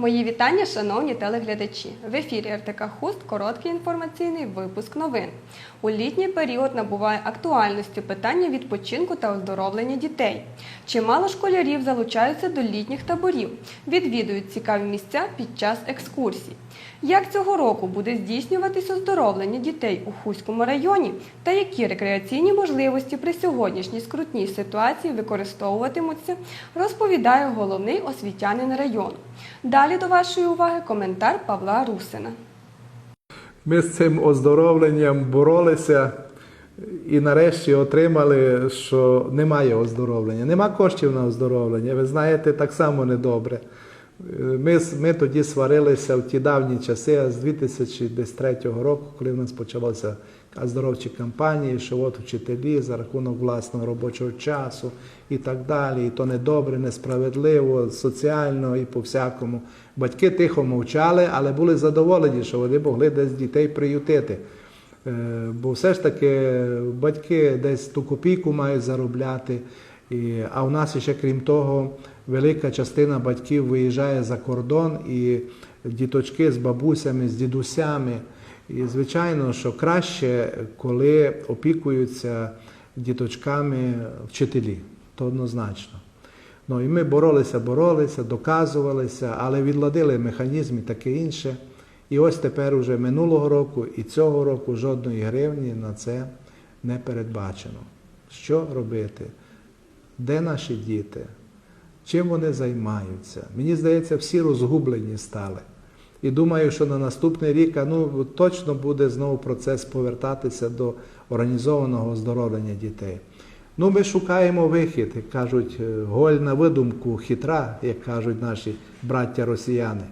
Мої вітання, шановні телеглядачі. В ефірі РТК Хуст короткий інформаційний випуск новин. У літній період набуває актуальності питання відпочинку та оздоровлення дітей. Чимало школярів залучаються до літніх таборів, відвідують цікаві місця під час екскурсій. Як цього року буде здійснюватись оздоровлення дітей у Хуському районі та які рекреаційні можливості при сьогоднішній скрутній ситуації використовуватимуться, розповідає головний освітянин району. Далі до вашої уваги коментар Павла Русина. Ми з цим оздоровленням боролися і нарешті отримали, що немає оздоровлення. Нема коштів на оздоровлення. Ви знаєте, так само недобре. Ми, тоді сварилися в ті давні часи, з 2003 року, коли в нас почалися оздоровчі кампанії, що от вчителі за рахунок власного робочого часу і так далі. І то недобре, несправедливо, соціально і по-всякому. Батьки тихо мовчали, але були задоволені, що вони могли десь дітей приютити. Е, Бо все ж таки батьки десь ту копійку мають заробляти. І, а у нас ще крім того, велика частина батьків виїжджає за кордон, і діточки з бабусями, з дідусями. І звичайно, що краще, коли опікуються діточками вчителі, то однозначно. Ну і ми боролися, боролися, доказувалися, але відладили механізм і таке інше. І ось тепер уже минулого року і цього року жодної гривні на це не передбачено. Що робити? Де наші діти? Чим вони займаються? Мені здається, всі розгублені стали. І думаю, що на наступний рік ну, точно буде знову процес повертатися до організованого оздоровлення дітей. Ну, ми шукаємо вихід, як кажуть, е, голь на видумку хитра, як кажуть наші браття росіяни.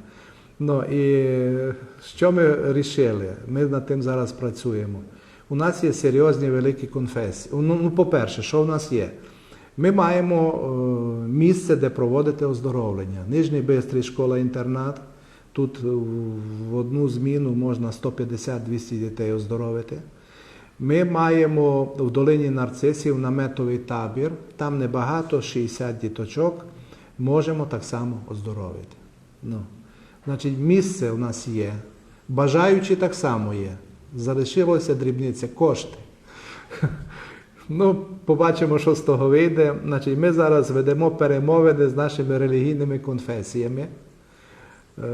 Ну і е, що ми вирішили? Ми над тим зараз працюємо. У нас є серйозні великі конфесії. Ну, ну, по-перше, що в нас є? Ми маємо е, місце, де проводити оздоровлення. Нижній Бистрий школа-інтернат. Тут е, в одну зміну можна 150-200 дітей оздоровити. Ми маємо в долині нарцисів наметовий табір, там небагато, 60 діточок, можемо так само оздоровити. Ну, значить, місце у нас є, бажаючі так само є. Залишилося дрібниця кошти. Ну, побачимо, що з того вийде. Значить, ми зараз ведемо перемовини з нашими релігійними конфесіями. Е,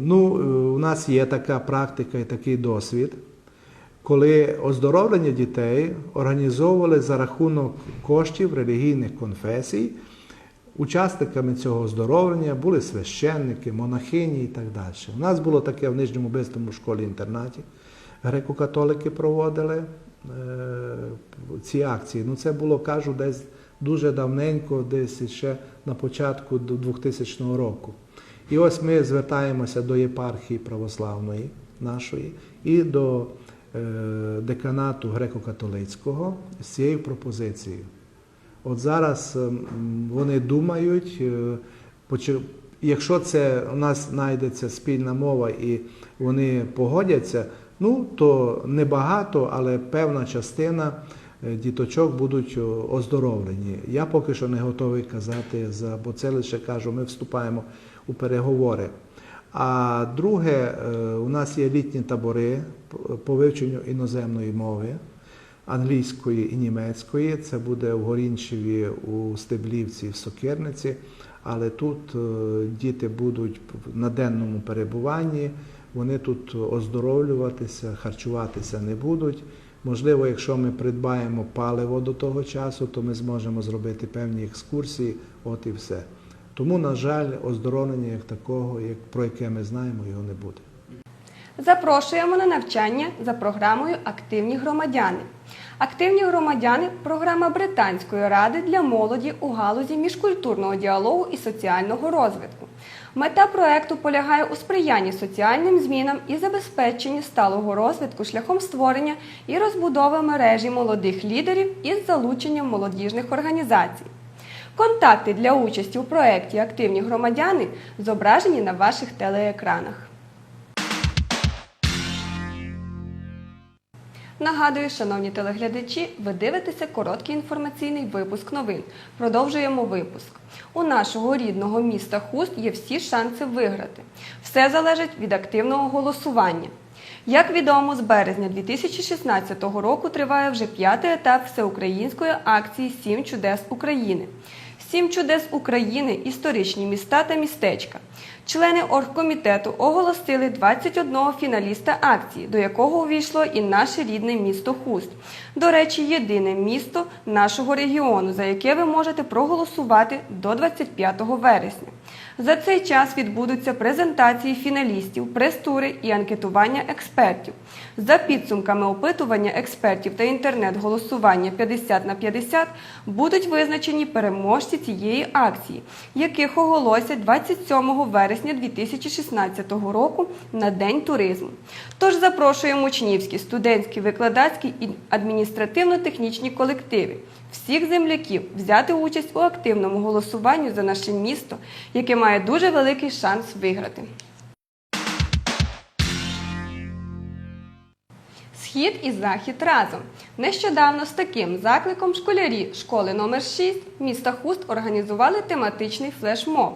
Ну, е, у нас є така практика і такий досвід, коли оздоровлення дітей організовували за рахунок коштів релігійних конфесій. Учасниками цього оздоровлення були священники, монахині і так далі. У нас було таке в Нижньому Бистрому школі-інтернаті. Греко-католики проводили е, ці акції. Ну, це було, кажу, десь дуже давненько, десь ще на початку 2000 року. І ось ми звертаємося до єпархії православної нашої і до е, деканату греко-католицького з цією пропозицією. От зараз ем, вони думають, е, якщо це у нас знайдеться спільна мова і вони погодяться, ну то небагато, але певна частина е, діточок будуть оздоровлені. Я поки що не готовий казати за, бо це лише кажу, ми вступаємо у переговори. А друге, е, у нас є літні табори по вивченню іноземної мови англійської і німецької. Це буде в Горінчеві, у Стеблівці, в Сокирниці. Але тут е, діти будуть на денному перебуванні, вони тут оздоровлюватися, харчуватися не будуть. Можливо, якщо ми придбаємо паливо до того часу, то ми зможемо зробити певні екскурсії, от і все. Тому, на жаль, оздоровлення як такого, як про яке ми знаємо, його не буде. Запрошуємо на навчання за програмою Активні громадяни. Активні громадяни програма Британської ради для молоді у галузі міжкультурного діалогу і соціального розвитку. Мета проекту полягає у сприянні соціальним змінам і забезпеченні сталого розвитку шляхом створення і розбудови мережі молодих лідерів із залученням молодіжних організацій. Контакти для участі у проєкті Активні громадяни зображені на ваших телеекранах. Нагадую, шановні телеглядачі, ви дивитеся короткий інформаційний випуск новин. Продовжуємо випуск. У нашого рідного міста Хуст є всі шанси виграти. Все залежить від активного голосування. Як відомо, з березня 2016 року триває вже п'ятий етап всеукраїнської акції Сім чудес України. Сім чудес України історичні міста та містечка. Члени оргкомітету оголосили 21 фіналіста акції, до якого увійшло і наше рідне місто Хуст. До речі, єдине місто нашого регіону, за яке ви можете проголосувати до 25 вересня. За цей час відбудуться презентації фіналістів, прес-тури і анкетування експертів. За підсумками опитування експертів та інтернет-голосування 50 на 50 будуть визначені переможці цієї акції, яких оголосять 27 вересня 2016 року на День туризму. Тож запрошуємо учнівські, студентські, викладацькі і адміністративно-технічні колективи всіх земляків взяти участь у активному голосуванні за наше місто, яке має дуже великий шанс виграти. Схід і захід разом. Нещодавно з таким закликом школярі школи номер 6 міста Хуст організували тематичний флешмоб,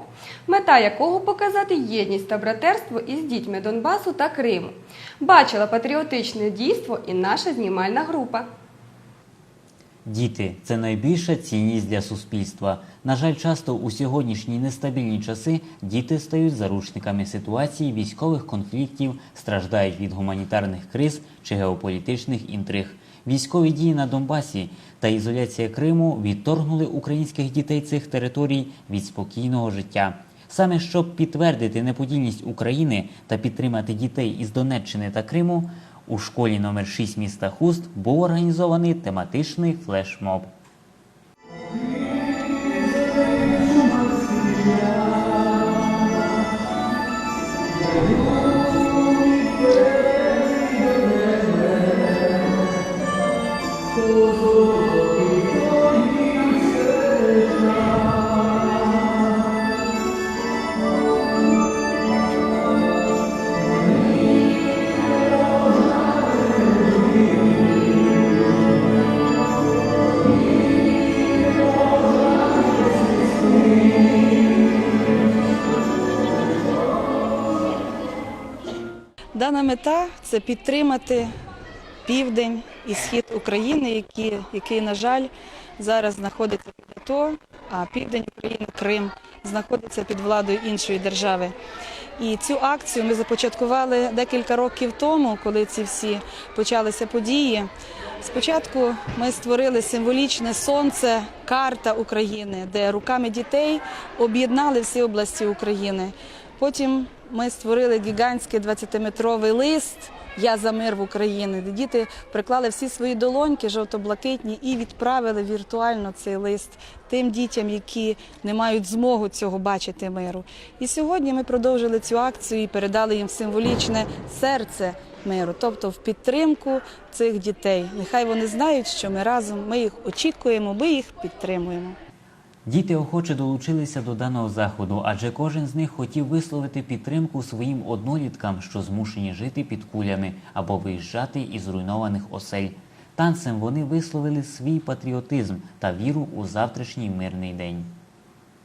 мета якого показати єдність та братерство із дітьми Донбасу та Криму. Бачила патріотичне дійство і наша знімальна група. Діти це найбільша цінність для суспільства. На жаль, часто у сьогоднішні нестабільні часи діти стають заручниками ситуації військових конфліктів, страждають від гуманітарних криз чи геополітичних інтриг. Військові дії на Донбасі та ізоляція Криму відторгнули українських дітей цих територій від спокійного життя. Саме щоб підтвердити неподільність України та підтримати дітей із Донеччини та Криму, у школі номер 6 міста Хуст був організований тематичний флешмоб. Дана мета це підтримати південь і схід України, які, який, на жаль, зараз знаходиться під АТО, а південь України, Крим, знаходиться під владою іншої держави. І цю акцію ми започаткували декілька років тому, коли ці всі почалися події. Спочатку ми створили символічне сонце, карта України, де руками дітей об'єднали всі області України. Потім ми створили гігантський 20-метровий лист Я за мир в Україні, де діти приклали всі свої долоньки жовто-блакитні і відправили віртуально цей лист тим дітям, які не мають змогу цього бачити миру. І сьогодні ми продовжили цю акцію і передали їм символічне серце миру, тобто в підтримку цих дітей. Нехай вони знають, що ми разом, ми їх очікуємо, ми їх підтримуємо. Діти охоче долучилися до даного заходу, адже кожен з них хотів висловити підтримку своїм одноліткам, що змушені жити під кулями або виїжджати із зруйнованих осель. Танцем вони висловили свій патріотизм та віру у завтрашній мирний день.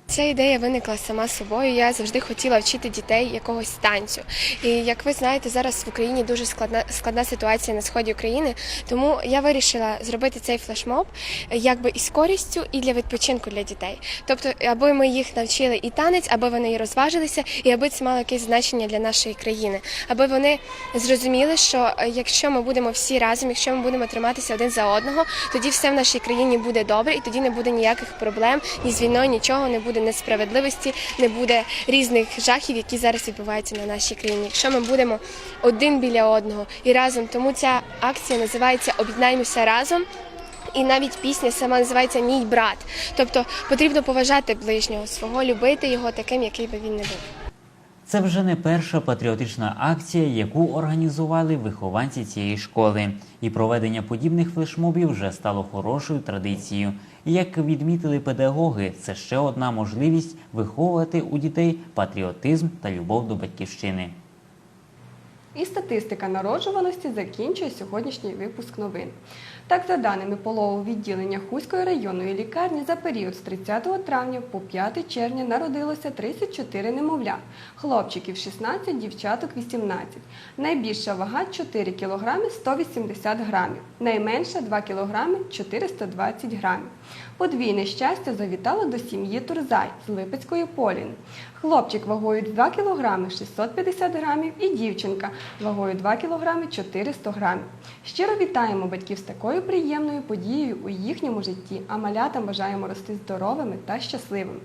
Ця ідея виникла сама собою. Я завжди хотіла вчити дітей якогось танцю. І як ви знаєте, зараз в Україні дуже складна складна ситуація на сході України. Тому я вирішила зробити цей флешмоб якби і з користю, і для відпочинку для дітей. Тобто, аби ми їх навчили і танець, аби вони і розважилися, і аби це мало якесь значення для нашої країни, аби вони зрозуміли, що е, якщо ми будемо всі разом, якщо ми будемо триматися один за одного, тоді все в нашій країні буде добре, і тоді не буде ніяких проблем ні з війною, нічого не буде несправедливості, не буде різних жахів, які зараз відбуваються на нашій країні. Якщо ми будемо один біля одного і разом, тому ця акція називається Об'єднаємося разом. І навіть пісня сама називається Мій брат. Тобто потрібно поважати ближнього свого, любити його таким, який би він не був. Це вже не перша патріотична акція, яку організували вихованці цієї школи. І проведення подібних флешмобів вже стало хорошою традицією. І як відмітили педагоги, це ще одна можливість виховувати у дітей патріотизм та любов до батьківщини. І статистика народжуваності закінчує сьогоднішній випуск новин. Так, за даними пологового відділення Хуської районної лікарні, за період з 30 травня по 5 червня народилося 34 немовля, хлопчиків 16, дівчаток 18. Найбільша вага 4 кг 180 грамів, найменша 2 кг 420 грамів. Подвійне щастя завітало до сім'ї Турзай з Липецької Поліни. Хлопчик вагою 2 кг 650 грамів і дівчинка вагою 2 кг 400 грамів. Щиро вітаємо батьків з такою приємною подією у їхньому житті, а малятам бажаємо рости здоровими та щасливими.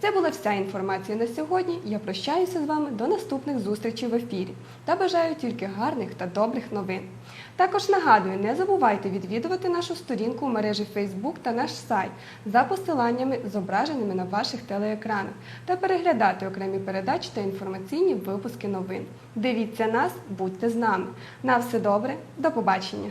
Це була вся інформація на сьогодні. Я прощаюся з вами до наступних зустрічей в ефірі та бажаю тільки гарних та добрих новин. Також нагадую, не забувайте відвідувати нашу сторінку у мережі Facebook та наш сайт за посиланнями, зображеними на ваших телеекранах, та переглядати окремі передачі та інформаційні випуски новин. Дивіться нас, будьте з нами. На все добре, до побачення!